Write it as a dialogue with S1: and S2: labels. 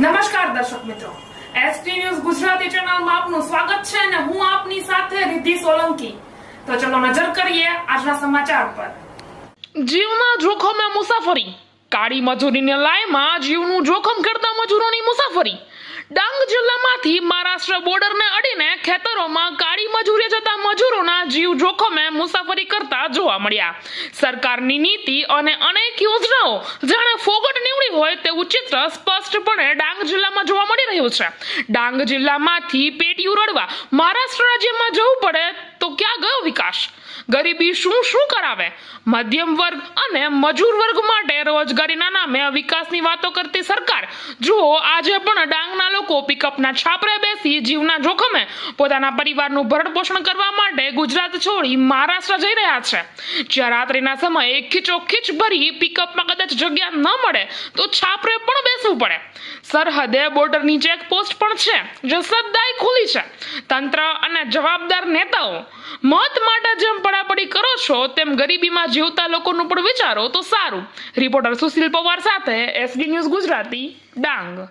S1: નમસ્કાર દર્શક મિત્રો. એસટી ન્યૂઝ ગુજરાતી ચેનલમાં આપનું સ્વાગત છે અને હું આપની સાથે રિદ્ધિ સોલંકી. તો ચલો નજર કરીએ આજના સમાચાર પર.
S2: જીવના જોખમે મુસાફરી. કાળી મજૂરીને લાયમાં જીવનું જોખમ કરતા મજૂરોની મુસાફરી. ડાંગ જિલ્લામાંથી મહારાષ્ટ્ર બોર્ડરને અડીને ખેતરોમાં કાળી મજૂરીએ જતા મજૂરોના જીવ જોખમે મુસાફરી કરતા જોવા મળ્યા. સરકારની નીતિ અને અનેક યોજનાઓ જાણે ફોગટ નીવડી હોય તેવું ચિત્ર સ્પષ્ટપણે ડાંગ જિલ્લામાં જોવા મળી રહ્યું છે. ડાંગ જિલ્લામાંથી પેટીયું રડવા મહારાષ્ટ્ર રાજ્યમાં જવું પડે તો ક્યાં ગયો વિકાસ ગરીબી શું શું કરાવે? મધ્યમ વર્ગ અને મજૂર વર્ગ માટે રોજગારીના નામે વિકાસની વાતો કરતી સરકાર. જુઓ, આજે પણ ડાંગના લોકો પિકઅપના છાપરે બેસી જીવના જોખમે પોતાના પરિવારનું ભરણ પોષણ કરવા માટે ગુજરાત છોડી મહારાષ્ટ્ર જઈ રહ્યા છે. જ્યાં રાત્રિના સમયે ખીચોખીચ ભરી પિકઅપમાં કદાચ જગ્યા ન મળે, તો છાપરે પણ બેસવું પડે. સરહદે બોર્ડરની ચેકપોસ્ટ પણ છે, જે સદાય ખુલી છે. તંત્ર અને જવાબદાર નેતાઓ મત માટે જેમ પડાપડી કરો છો, તેમ ગરીબીમાં જીવતા લોકોનું પણ વિચારો તો સારું. રિપોર્ટર સુશીલ પવાર સાથે એસબી ન્યૂઝ ગુજરાતી ડાંગ.